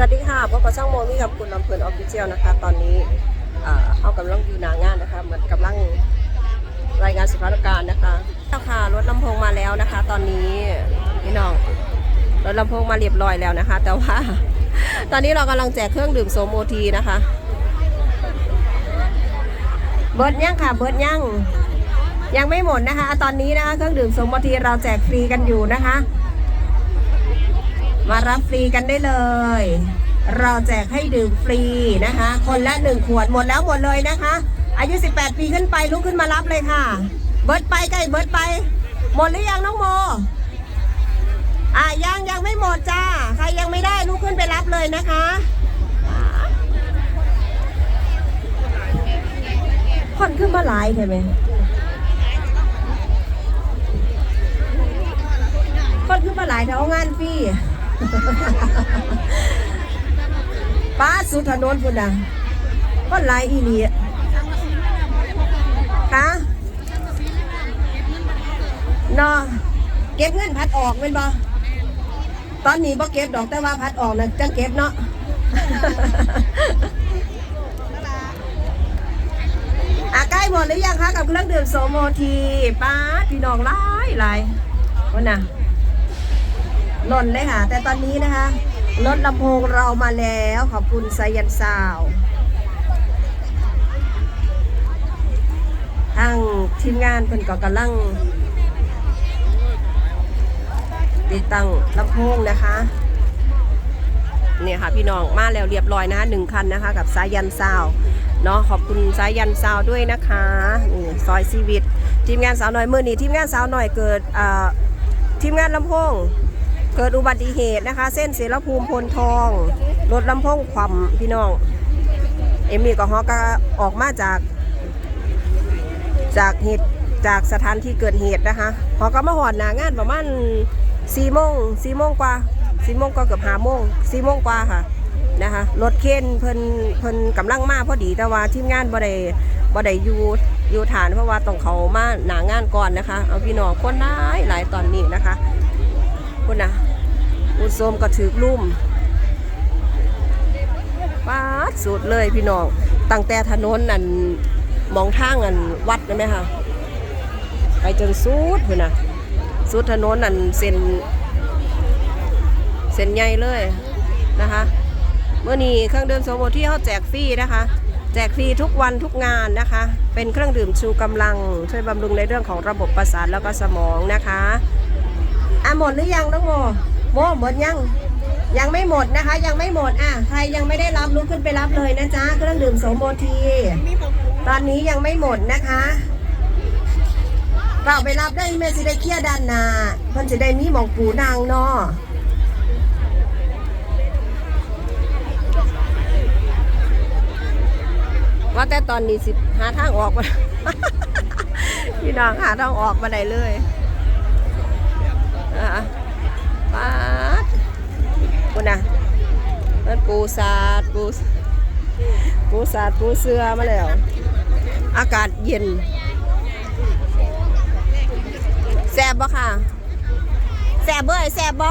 สวัสดีค่ะพบกับช่องโมมี่กับคุณลำเพลินออฟฟิเชียลนะคะ ตอนนี้เอากำลังอยู่หนางานนะคะเหมือนกำลังรายงานสถานการณ์นะคะเจ้าค่ะรถลำโพงมาแล้วนะคะ ตอนนี้พี่น้องรถลำโพงมาเรียบร้อยแล้วนะคะ แต่ว่า ตอนนี้เรากำลังแจกเครื่องดื่มโซโมทีนะคะ เบิร์ดยังค่ะเบิร์ดยังยังไม่หมดนะคะ ตอนนี้นะคะเครื่องดื่มโซโมทีเราแจกฟรีกันอยู่นะคะ มารับฟรีกันได้เลย เราแจกให้ดื่มฟรีนะคะ คนละหนึ่งขวดหมดแล้วหมดเลยนะคะ อายุ 18 ปีขึ้นไปลุกขึ้นมารับเลยค่ะ เบิร์ดไปใกล้เบิร์ดไป หมดหรือยังน้องโมอะยังยังไม่หมดจ้า ใครยังไม่ได้ลุกขึ้นไปรับเลยนะคะคนขึ้นมาหลายใช่ไหมคนขึ้นมาหลายแถวงานฟรี ป้าสุดถนนพุ่นน่ะคนหลายอีหลีคะนาะเก็บเงินพัดออกเป็นบ่ตอนนี้บ่เก็บดอกแต่ว่าพัดออกนะจังเก็บเนาะอาใกล้หมดหรือยังคะกับเครื่องดื่มโซโมทีป้าดพี่น้องหลายหลายคนน่ะ หล่นเลยค่ะ แต่ตอนนี้นะคะรถลำโพงเรามาแล้วขอบคุณไซยันซาวทางทีมงานเพิ่นก็กำลังติดตั้งลำโพงนะคะเนี่ยค่ะพี่น้องมาแล้วเรียบร้อยนะคะหนึ่งคันนะคะ กับสายันซาวเนาะขอบคุณสายันซาวด้วยนะคะนี่ซอยซีวิต ทีมงานสาวหน่อยมือนี้ทีมงานสาวหน่อยเกิดทีมงานลำโพง เกิดอุบัติเหตุนะคะ เส้นเสรภูมิพลทองรถลำโพงความพี่น้อง เอมมี่กับฮอก็ออกมาจาก จากเหตุจากสถานที่เกิดเหตุนะคะฮอก็มาหอดหนางานประมาณสี่โมงสี่โมงกว่าสี่โมงก็เกือบห้าโมงสี่โมงกว่าค่ะนะคะรถเข็นเพิ่นเพิ่นกำลังมาพอดีแต่ว่าทีมงานบ่ได้บ่ได้อยู่อยู่ฐานเพราะว่าต้องเขามาหนางานก่อนนะคะ เอาพี่น้องคนหลายหลายตอนนี้นะคะคุณนะ อุณโสมก็ถือลุ่มป้าดสุดเลยพี่น้อง ตั้งแต่ถนนนั่นมองทางอันวัดนะไหมคะไปจนสุดคุณนะสุดถนนนั่นเส้นเส้นใหญ่เลยนะคะเมื่อนี้เครื่องดื่มโซโมที่เขาแจกฟรีนะคะ แจกฟรีทุกวันทุกงานนะคะ เป็นเครื่องดื่มชูกำลัง ช่วยบำรุงในเรื่องของระบบประสาทแล้วก็สมองนะคะอะหมดหรือยังน้องโม โมหมดยัง ยังไม่หมดนะคะ ยังไม่หมดอะใครยังไม่ได้รับลุกขึ้นไปรับเลยนะจ๊ะเครื่องดื่มโสมโมที ตอนนี้ยังไม่หมดนะคะเราไปรับได้แม่สิได้เคลียด้านนาเพิ่นจะได้มีหมองปูนางเนาะว่าแต่ตอนนี้สิหาทางออกมาพี่น้องหาทางออกมาได้เลยอะป๊าดคุณนะมันปู สาดปูปูสาดปูเสื้อมาแล้ว อากาศเย็นแสบบ่ค่ะแสบเบ้ยแสบบ่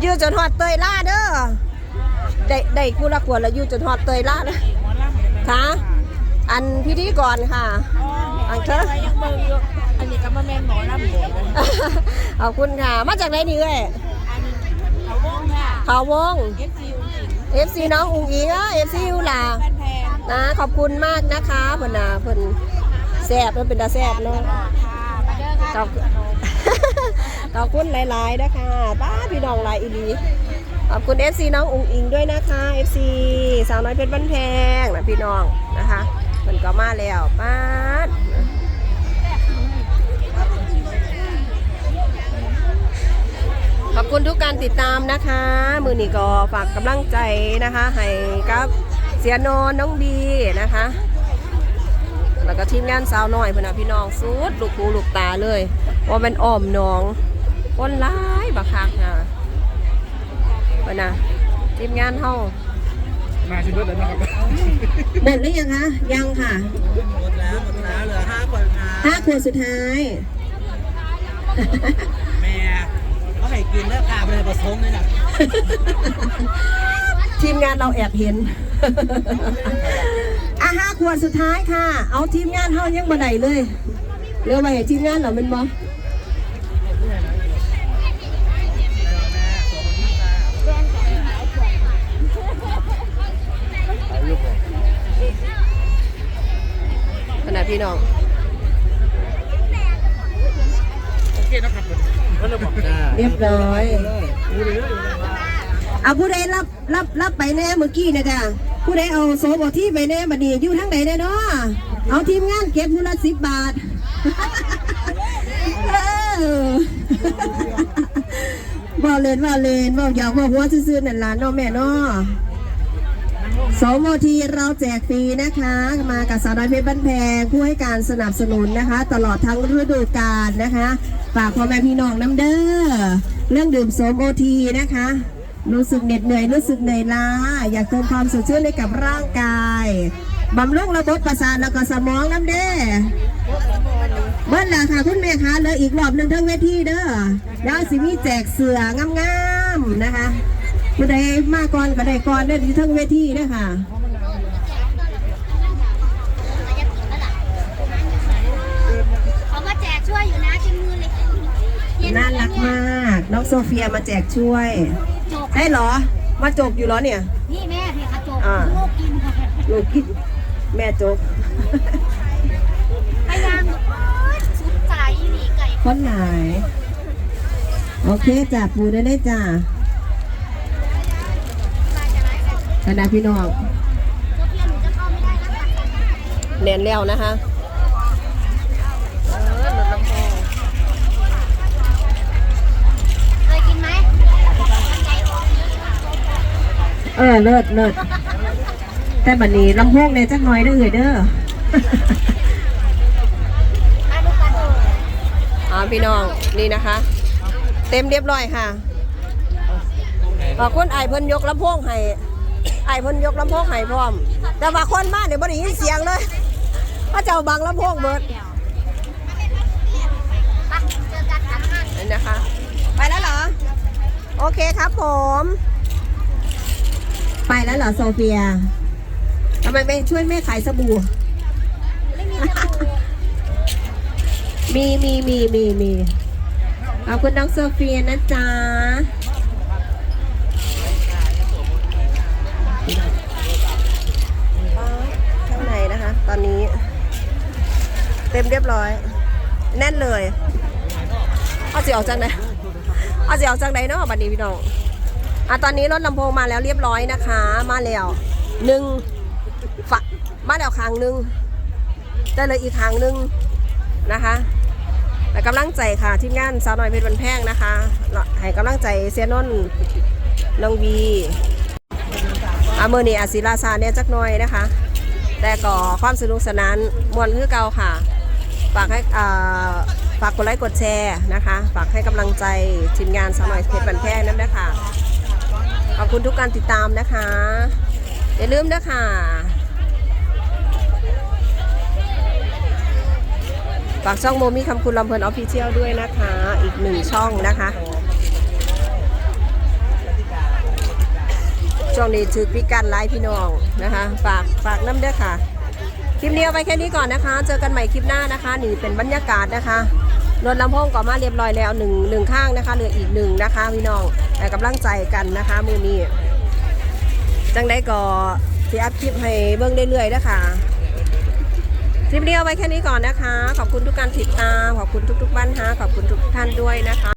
อยู่จนหอดเตยล่าเด้อได้ได้คู่ละขวดแล้วอยู่จนหอดเตยล่านะค่ะอันพิธีก่อนค่ะอันเธอยังเบิ่งอยู่อันนี้ก็มาแม่นหมอลำโบยเลยขอบคุณค่ะ มาจากไหนนี่เอ้ยอันเขา วงค่ะเขาวงเอฟซีอุ๋งอิ๋ง FC น้องอุ๋งอิงอะ FC ยูหลาแฟนแพงนะขอบคุณมากนะคะเพิ่นน่ะเพิ่นแซ่บเพิ่นเป็นตาแซ่บเนาะค่ะมาเด้อค่ะขอบคุณขอบคุณหลายๆนะคะป้าพี่น้องหลายอีหลีขอบคุณ FC น้องอุ๋งอิงด้วยนะคะ FC สาวน้อยเพชรบ้านแพงนะพี่น้องนะคะเพิ่นก็มาแล้วป้า ขอบคุณทุกการติดตามนะคะ มือนี้ก็ฝากกำลังใจนะคะให้กับเสียโนนน้องดีนะคะ แล้วก็ทีมงานสาวน้อยเพื่อนนะพี่น้องสุดลูกหูลูกตาเลยว่าเป็นอ้อมน้องคนร้ายบักคักนะเพื่อนนะทีมงานเฮามาชิมเบิร์ดแล้วนะครับเบ็ดหรือยังคะ ยังค่ะ หมดแล้วหมดแล้วเหลือห้าคนนะห้าขวดสุดท้ายแม่เขาให้ กินแล้วกาไปเลยผสมเลยนะทีมงานเราแอบเห็น อะห้าขวดสุดท้ายค่ะ เอาทีมงานเฮายังบ่ได้เลยเรือไปให้ทีมงานเหรอเป็นบอขณะพี่น้อง โอเคนะครับก็เลยบอกจ้าเรียบร้อยดูเลยอยู่เลยว่าเอาผู้ใดรับรับรับไปแน่เมื่อกี้นะจ๊ะผู้ใดเอาโซบอที่ไปแน่บัดนี้อยู่ทั้งไหนแน่เนาะเอาทีมงานเก็บผู้ละสิบบาทเออบ่เล่นบ่เล่นบ่อยากบ่หัวซื่อๆนั่นล่ะเนาะแม่เนาะ สมทีเราแจกฟรีนะคะ มากับสาวน้อยเพชรบ้านแพงผู้ให้การสนับสนุนนะคะ ตลอดทั้งฤดูกาลนะคะฝากพ่อแม่พี่น้องน้ำเด้อเรื่องดื่มโสมโอทีนะคะ รู้สึกเหน็ดเหนื่อยรู้สึกเหนื่อยล้า อยากเติมความสดชื่นให้กับร่างกายบำรุงระบบประสาทแล้วก็สมองน้ำเด้อเบิ้ลล่ะค่ะคุณแม่คะเหลืออีกรอบหนึ่งทั้งเวทีเด้อแล้วสิมีแจกเสืองามๆนะคะ ผู้ใดมาก่อนก็ได้ก่อนได้อทั้งเวทีเด้อค่ะเขามาแจกช่วยอยู่นะชิ้นมือเลยเย็น่ารักมากน้องโซเฟียมาแจกช่วยจกได้เหรอ มาจกอยู่เหรอเนี่ย นี่แม่พี่กระจกอ่าลูกกินค่ะลูกคิดแม่จกพยายามสุดใจหนีไก่คนไหนโอเคจ้ะปูได้ได้จ้ะ คณะพี่น้องโซเฟียหนูจะเข้าไม่ได้นะเน้นแล้วนะคะเคยกินไหมเออเลิศเลิศแต่บัดนี้ลำโพงเนี่ยจักหน่อยเด้อเอ่ยเด้ออาลูกกระโดดอ่าพี่น้องนี่นะคะ เต็มเรียบร้อยค่ะขอบคุณไอายเพิ่นยกลำโพงให้ ไอายเพิ่นยกลำโพงให้พร้อม แต่ว่าคนมาเนี่ยบ่ได้ยินเสียงเลยพระเจ้าบังลำโพงเบิดไปเจอกันกันห้างนี่นะคะ ไปแล้วเหรอ โอเคครับผม ไปแล้วเหรอโซเฟียทำไมไม่ช่วยแม่ขายสบู่มีมีมีมีมีขอบคุณน้องโซเฟียนะจ๊ะข้างในนะคะ ตอนนี้ เต็ มเรียบร้อย แน่นเลยเอาสิออกจากไหนเอาสิออกจากไหนเนาะบัดนี้พี่น้องอะตอนนี้รถลำโพงมาแล้วเรียบร้อยนะคะ มาแล้วหนึ่งฝะมาแล้วครั้งหนึ่งได้เลยอีกครั้งหนึ่งนะคะแต่กำลังใจค่ะทีมงานสาวน้อยเพชรบันแพงนะคะให้กำลังใจเซียนนน้องบีอาเมอร์นี่อาศิลาซาเนี่ยจักหน่อยนะคะ แต่ก็ความสนุกสนานมวนคือเก่าค่ะ ฝากให้ฝากกดไลค์กดแชร์นะคะ ฝากให้กำลังใจทีมงานสาวน้อยเพชรบันแพงนั่นด้วยค่ะขอบคุณทุกการติดตามนะคะ อย่าลืมด้ค่ะฝากช่องโมมี่คำคุณลำเพลินออฟฟิเชียลด้วยนะคะ อีกหนึ่งช่องนะคะ ช่วงนี้ถือพิการไลฟ์พี่น้องนะคะ ฝากฝากน้ำด้อค่ะ ลิปนี้เอาไปแค่นี้ก่อนนะคะ เจอกันใหม่คลิปหน้านะคะ นี่เป็นบรรยากาศนะคะรถลำโพงก็มาเรียบร้อยแล้วหนึ่งหนึ่งข้างนะคะเหลืออีกหนึ่งนะคะพี่น้องแต่กำลังใจกันนะคะมือนี้จังได้ก็ที่อัพคลิปให้เบิ้งเรื่อยๆนะคะคลิปนี้เอาไว้แค่นี้ก่อนนะคะ ขอบคุณทุกการติดตาม ขอบคุณทุกๆบ้านฮะขอบคุณทุกท่านด้วยนะคะ